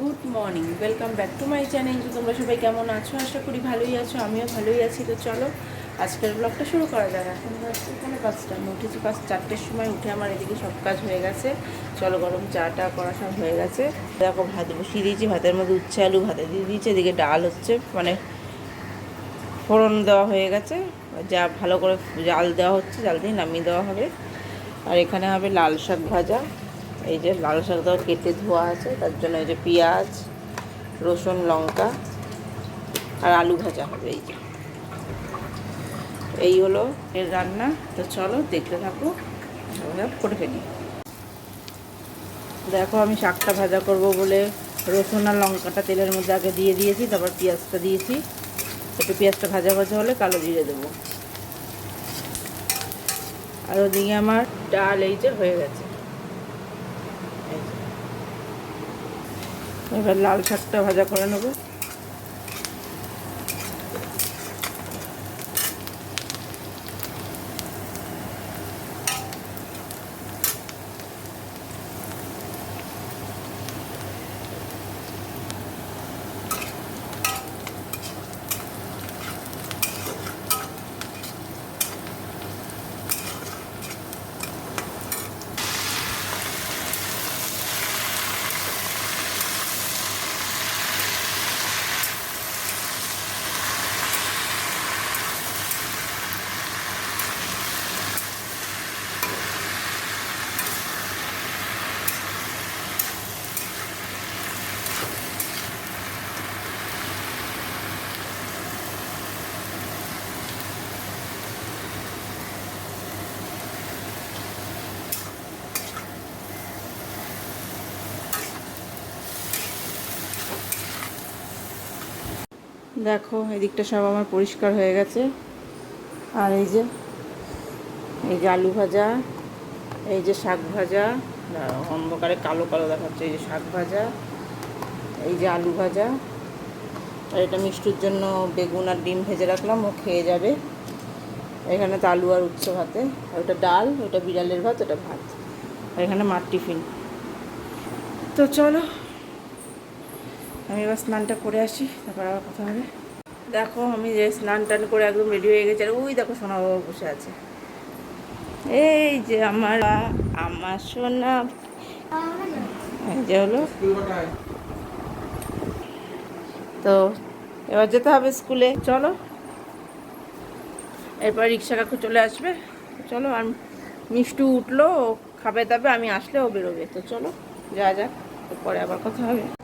Good morning, welcome back to my channel. তো তোমরা সবাই কেমন আছো? আশা করি ভালোই আছো, আমিও ভালোই আছি। তো চলো, আজকের ব্লগটা শুরু করা যাক। এখন এখানে পাঁচটা। আমি উঠেছি পাঁচ চারটের সময়, উঠে আমার এদিকে সব কাজ হয়ে গেছে। চলো, গরম চাটা করা সব হয়ে গেছে। দেখো, ভাত বসিয়ে দিয়েছি। ভাতের মধ্যে উচ্ছে, আলু ভাতে দিয়ে দিয়েছি। এদিকে ডাল হচ্ছে মানে ফোড়ন দেওয়া হয়ে গেছে। যা ভালো করে জাল দেওয়া হচ্ছে, জাল দিয়ে নামিয়ে দেওয়া হবে। আর এখানে হবে লাল শাক ভাজা। এই যে লাল শাকটাও কেটে ধোয়া আছে, তার জন্য এই যে পেঁয়াজ, রসুন, লঙ্কা আর আলু ভাজা হবে এই যে। এই হলো এর রান্না। তো চলো দেখতে থাকো করে ফেলি। দেখো আমি শাকটা ভাজা করব বলে রসুন আর লঙ্কাটা তেলের মধ্যে আগে দিয়ে দিয়েছি, তারপর পেঁয়াজটা দিয়েছি। একটু পেঁয়াজটা ভাজা ভাজা হলে কালো জিরে দেবো। আর ওদিকে আমার ডাল এই যে হয়ে গেছে এই যে। এবার লাল শাকটা ভাজা করে নেব। দেখো, এদিকটা সব আমার পরিষ্কার হয়ে গেছে। আর এই যে এই যে আলু ভাজা, এই যে শাক ভাজা অন্ধকারে কালো কালো দেখাচ্ছে, এই যে শাক ভাজা, এই যে আলু ভাজা। আর এটা মিষ্টির জন্য বেগুন আর ডিম ভেজে রাখলাম, ও খেয়ে যাবে। এখানে তো আলু আর উচ্চ ভাতে, আর ওটা ডাল, ওটা বিড়ালের ভাত, ওটা ভাত। আর এখানে মার টিফিন তো চলো আমি এবার স্নানটা করে আসি, তারপর আবার কথা হবে। দেখো, আমি যে স্নান টান করে একদম রেডি হয়ে গেছি, আর ওই দেখো সোনা বাবা বসে আছে। এই যে আমার আমার সোনা। যে হলো। তো, এবার যেতে হবে স্কুলে, চলো। এরপর রিক্সা কাকু চলে আসবে। চলো, আর মিষ্টু উঠল খাবে দাবে, আমি আসলে ও বেরোবে। তো চলো, যা যাক পরে আবার কথা হবে।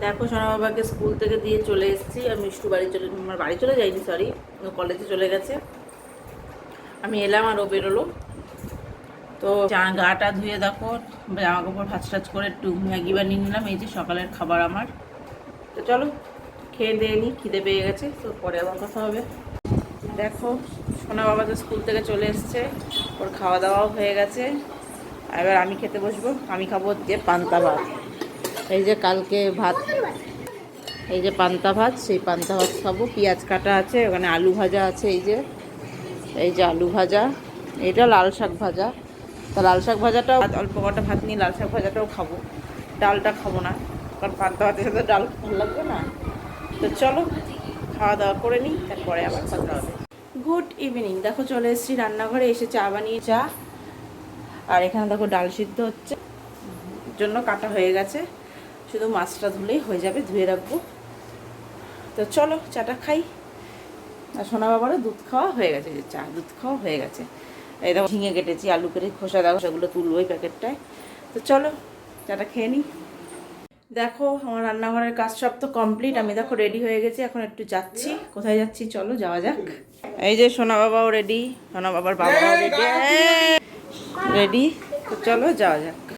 দেখো সোনা বাবাকে স্কুল থেকে দিয়ে চলে এসেছি। আর মিষ্টু বাড়ি চলে আমার বাড়ি চলে যাইনি সরি কলেজে চলে গেছে। আমি এলাম আর ও বেরোলো। তো চা- গাটা ধুয়ে দেখো, জামা কাপড় ভাজ টাজ করে একটু ম্যাগি বানিয়ে নিলাম। এই যে সকালের খাবার আমার। তো চলো, খেয়ে দিয়ে নিই খিদে পেয়ে গেছে, তো পরে আবার কথা হবে। দেখো সোনা বাবা তো স্কুল থেকে চলে এসছে। ওর খাওয়া দাওয়াও হয়ে গেছে। এবার আমি খেতে বসবো। আমি খাব যে পান্তা ভাত। এই যে কালকে ভাত, এই যে পান্তা ভাত, সেই পান্তা ভাত খাব। পেঁয়াজ কাটা আছে, ওখানে আলু ভাজা আছে, এই যে। এই যে আলু ভাজা, এটা লাল শাক ভাজা। তা লাল শাক ভাজাটাও অল্প কটা ভাত নিয়ে লাল শাক ভাজাটাও খাব। ডালটা খাব না, কারণ পান্তা ভাতের সাথে ডাল ভালো লাগবে না। তো চলো, খাওয়া দাওয়া করে নিই, তারপরে আবার কথা হবে। গুড ইভিনিং, দেখো চলে এসেছি রান্নাঘরে, এসে চা বানিয়ে, চা। আর এখানে দেখো ডাল সিদ্ধ হচ্ছে। জন্য কাটা হয়ে গেছে। শুধু মাছটা ধুলেই হয়ে যাবে ধুয়ে রাখব। তো চলো চাটা খাই। আর সোনা বাবারও দুধ খাওয়া হয়ে গেছে যে চা দুধ খাওয়া হয়ে গেছে। এই দেখো ঝিঙে কেটেছি আলু কেটে খোসা দেখো সেগুলো তুলবো ওই প্যাকেটটায়। তো চলো চাটা খেয়ে নিই দেখো আমার রান্নাঘরের কাজ সব তো কমপ্লিট আমি দেখো রেডি হয়ে গেছি এখন একটু যাচ্ছি। কোথায় যাচ্ছি? চলো যাওয়া যাক। এই যে সোনা বাবাও রেডি সোনা বাবার বাবাও রেডি। রেডি তো চলো যাওয়া যাক।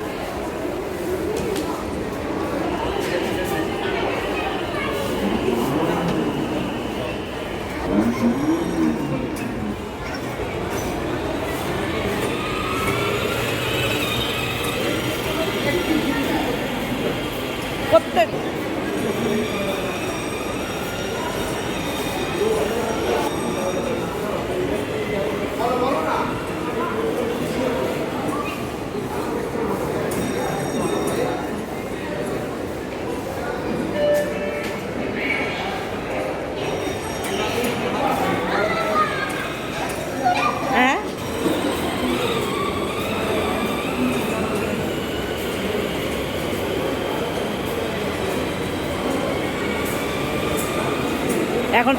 प्रत्येक এখন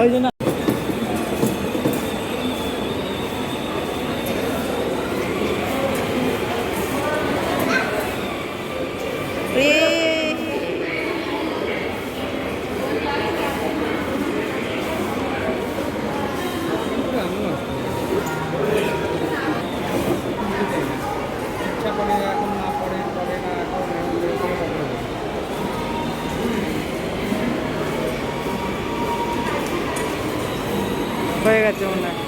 ওই জন্য ইচ্ছা করে এখন না পড়ে পড়ে না এখন এরকম হবে না। হয়ে গেছে মনে হয়।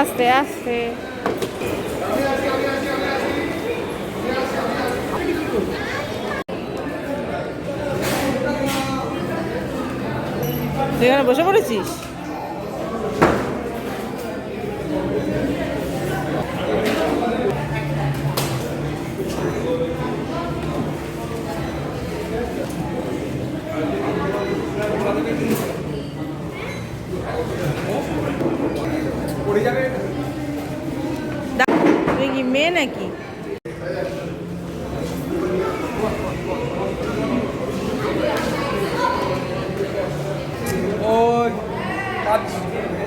আস্তে আস্তে। তুই এখানে বসে পড়েছিস? তুই কি মেয়ে নাকি?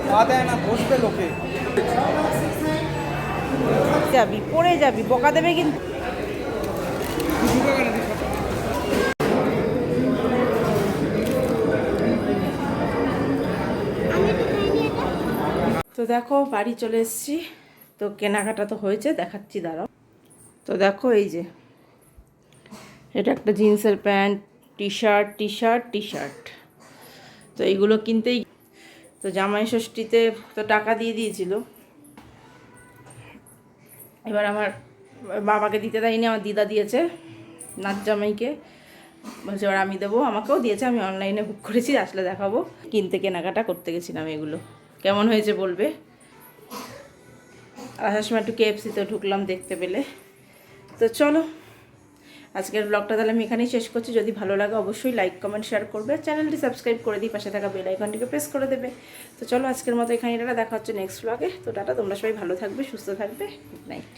পা দেয় না বসবে লোকে। যাবি পড়ে যাবি বকা দেবে কিন্তু। তো দেখো, বাড়ি চলে এসেছি। তো কেনাকাটা তো হয়েছে, দেখাচ্ছি, দাঁড়াও। তো দেখো, এই যে, এটা একটা জিন্সের pant T shirt T shirt T shirt তো এইগুলো কিনতেই তো জামাই ষষ্ঠীতে তো টাকা দিয়ে দিয়েছিল। এবার আমার বাবাকে দিতে দেয়নি, আমার দিদা দিয়েছে নাচ জামাইকে। বলছে, এবার আমি দেবো, আমাকেও দিয়েছে, আমি অনলাইনে বুক করেছি, আসলে দেখাবো। কিনতে, কেনাকাটা করতে গেছিলাম এগুলো। কেমন হয়েছে বলবে? আসার সময় একটু কেএফসিতে ঢুকলাম দেখতে পেলে। তো চলো, আজকের ব্লগটা তাহলে আমি এখানেই শেষ করছি। যদি ভালো লাগে অবশ্যই লাইক কমেন্ট শেয়ার করবে। চ্যানেলটি সাবস্ক্রাইব করে দিই, পাশে থাকা বেল আইকনটিকে প্রেস করে দেবে। তো চলো আজকের মতো এখানে এটা দেখা হচ্ছে নেক্সট ব্লগে তো টাটা, তোমরা সবাই ভালো থাকবে, সুস্থ থাকবে। Good night